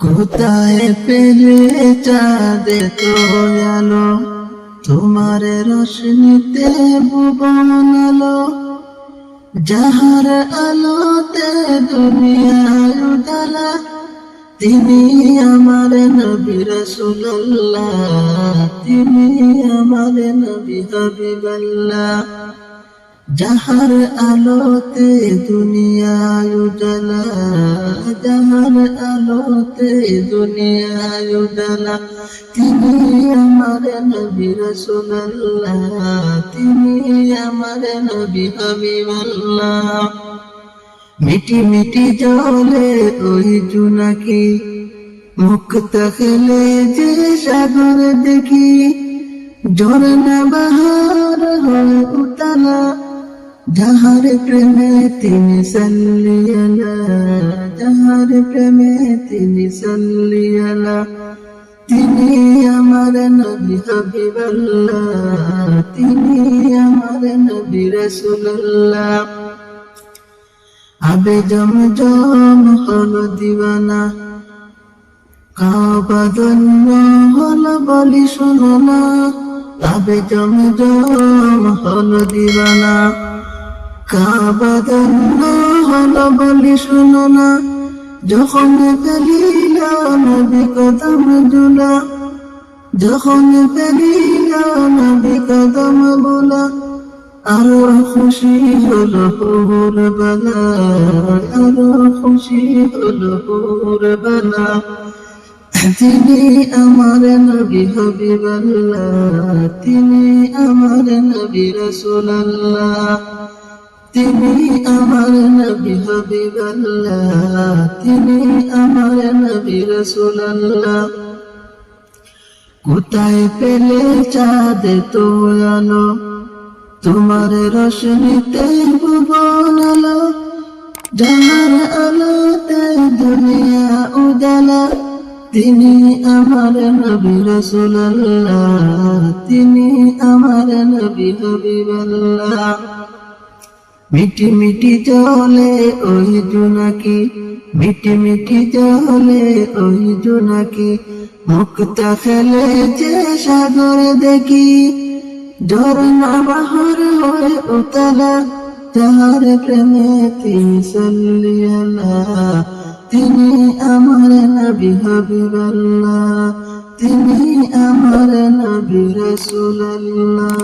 কোথায় পেলে চাঁদে তো আলো তোমার রশ্মিতে ভুবন আলো। যাহার আলোতে দুনিয়ার উজালা তিনি আমার নবী রসুল্লাহ তিনি আমার নবী হাবিবাল্লাহ। যাহার আলোতে দুনিয়ায় উজালা যাহার আলোতে দুনিয়ায় উজালা। তিনি আমার নবী রসুল্লাহ তিনি আমার নবী হাবিবাল্লাহ। মিটি মিটি জলে ওই জুনাকি মুক্ত খেলে যে সাগর দেখি ঝরনা বাহার হয়ে উতালা। যাহার প্রেমে তিনি সাল্লিয়ালা, যাহার প্রেমে তিনি সাল্লিয়ালা, তিনি আমার নবী হাবিবাল্লাহ, তিনি আমার নবী রাসূলুল্লাহ। আবে জম জম হলো দিওয়ানা, কাবা ধন্য হলো বলি শোনো না, আবে জম জম হলো দিওয়ানা। কাবা ধন্য হলো বলি শোনো যখন ফেলিল নবী কদম জুলা যখন ফেলিল নবী কদম বোলা আরও খুশি হলো পুর বেলা আরও খুশি হলো পুর বেলা তিনি আমার নবী হবিবাল্লাহ, তিনি আমার নবী রসুল্লাহ তিনি আমার নবী হবিবাল্লাহ, তিনি আমার নবী রসুল্লাহ কোথায় পেলে চাঁদ তো আলো তোমার রশ্মিতে ভুবন আলো যাহার আলোতে দুনিয়া উজালা। তিনি আমার নবী রসুল্লাহ তিনি আমার নবী হবিবাল্লাহ। মিটি মিটি জলে ওই জোনাকি, মিটি মিটি জলে ওই জোনাকি, মুক্তা খেলে যে সাগর দেখি ঝরনা বাহার হয়ে উতলা, যাহার প্রেমে তিনি সাল্লিয়ালা তিনি আমার নবী হাবিবাল্লাহ, তিনি আমার নবী রাসূলুল্লাহ।